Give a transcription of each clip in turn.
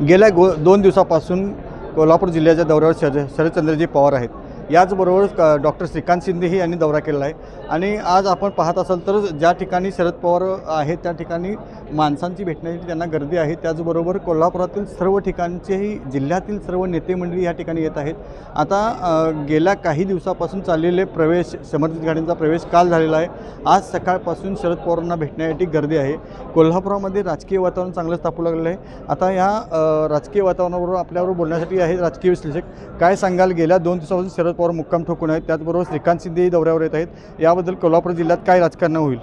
गेल्या गो दोन दिवसापासून कोल्हापूर जिल्ह्याच्या दौऱ्यावर शर शरदचंद्रजी पवार आहेत. याचबरोबर क डॉक्टर श्रीकांत शिंदेही यांनी दौरा केलेला आहे. आणि आज आपण पाहत असाल तर ज्या ठिकाणी शरद पवार आहेत त्या ठिकाणी माणसांची भेटण्याची त्यांना गर्दी आहे. त्याचबरोबर कोल्हापुरातील सर्व ठिकाणचेही जिल्ह्यातील सर्व नेते मंडळी या ठिकाणी येत आहेत. आता गेल्या काही दिवसापासून चाललेले प्रवेश समर्थित गाड्यांचा प्रवेश काल झालेला आहे. आज सकाळपासून शरद पवारांना भेटण्यासाठी गर्दी आहे. कोल्हापुरामध्ये राजकीय वातावरण चांगलंच तापू लागलेलं आहे. आता या राजकीय वातावरणाबरोबर आपल्याबरोबर बोलण्यासाठी आहे राजकीय विश्लेषक. काय सांगाल? गेल्या दोन दिवसापासून शरद पवार मुक्काम ठोकून आहेत. त्याचबरोबर श्रीकांत शिंदेही दौऱ्यावर येत आहेत. याबद्दल कोल्हापूर जिल्ह्यात काय राजकारण होईल?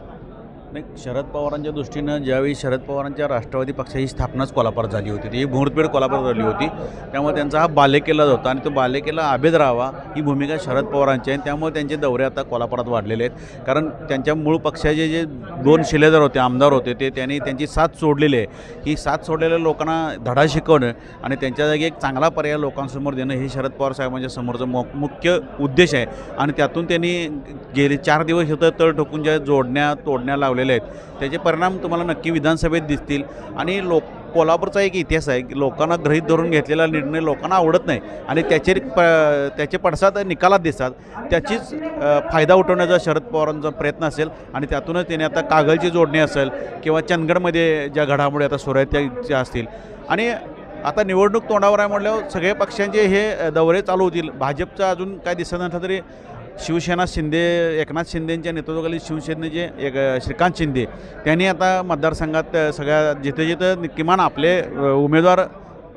नाही शरद पवारांच्या दृष्टीनं ज्यावेळी शरद पवारांच्या राष्ट्रवादी पक्षाची स्थापनाच कोल्हापुरात झाली होती ती मुहूर्तपेढ कोल्हापुरात झाली होती त्यामुळे त्यांचा हा बालेकिल्ला होता आणि तो बालेकिल्ला आभेद राहावा ही भूमिका शरद पवारांची आहे. त्यामुळे त्यांचे दौरे आता कोल्हापुरात वाढलेले आहेत. कारण त्यांच्या मूळ पक्षाचे जे दोन शिलेदार होते आमदार होते ते त्यांनी त्यांची साथ सोडलेली आहे. ही साथ सोडलेल्या लोकांना धडा शिकवणं आणि त्यांच्या जागी एक चांगला पर्याय लोकांसमोर देणं हे शरद पवार साहेबांच्या समोरचं मो मुख्य उद्देश आहे. आणि त्यातून त्यांनी गेले चार दिवस होतं तळ ठोकून ज्या जोडण्या तोडण्या लावल्या लावलेल्या आहेत. त्याचे परिणाम तुम्हाला नक्की विधानसभेत दिसतील. आणि लोक कोल्हापूरचा एक इतिहास आहे की लोकांना गृहीत धरून घेतलेला निर्णय लोकांना आवडत नाही. आणि त्याचे प त्याचे पडसाद निकालात दिसतात. त्याचीच फायदा उठवण्याचा शरद पवारांचा प्रयत्न असेल आणि त्यातूनच त्याने आता कागलची जोडणी असेल किंवा चंदगडमध्ये ज्या घडामोडी आता सुरू आहेत त्या ज्या असतील. आणि आता निवडणूक तोंडावर आहे म्हटल्यावर सगळे पक्षांचे हे दौरे चालू होतील. भाजपचं अजून काय दिसत नसलं तरी शिवसेना शिंदे एकनाथ शिंदेंच्या नेतृत्वाखाली शिवसेनेचे एक श्रीकांत शिंदे त्यांनी आता मतदारसंघात सगळ्या जिथे जिथं किमान आपले उमेदवार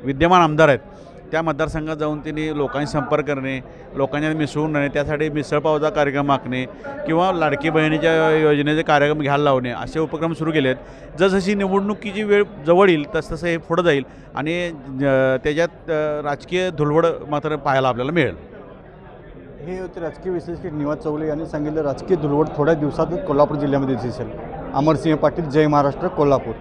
विद्यमान आमदार आहेत त्या मतदारसंघात जाऊन त्यांनी लोकांशी संपर्क करणे लोकांच्या मिसळून राहणे त्यासाठी मिसळपावचा कार्यक्रम आखणे किंवा लाडकी बहिणीच्या योजनेचे कार्यक्रम घ्यायला लावणे असे उपक्रम सुरू केले आहेत. जसजशी निवडणुकीची वेळ जवळ येईल तसतसं हे पुढं जाईल आणि त्याच्यात राजकीय धुळवड मात्र पाहायला आपल्याला मिळेल. हे होते राजकीय विश्लेषक निवास चौले यांनी सांगितलं राजकीय धुळवड थोड्या दिवसातच कोल्हापूर जिल्ह्यामध्ये दिसेल. अमरसिंह पाटील जय महाराष्ट्र कोल्हापूर.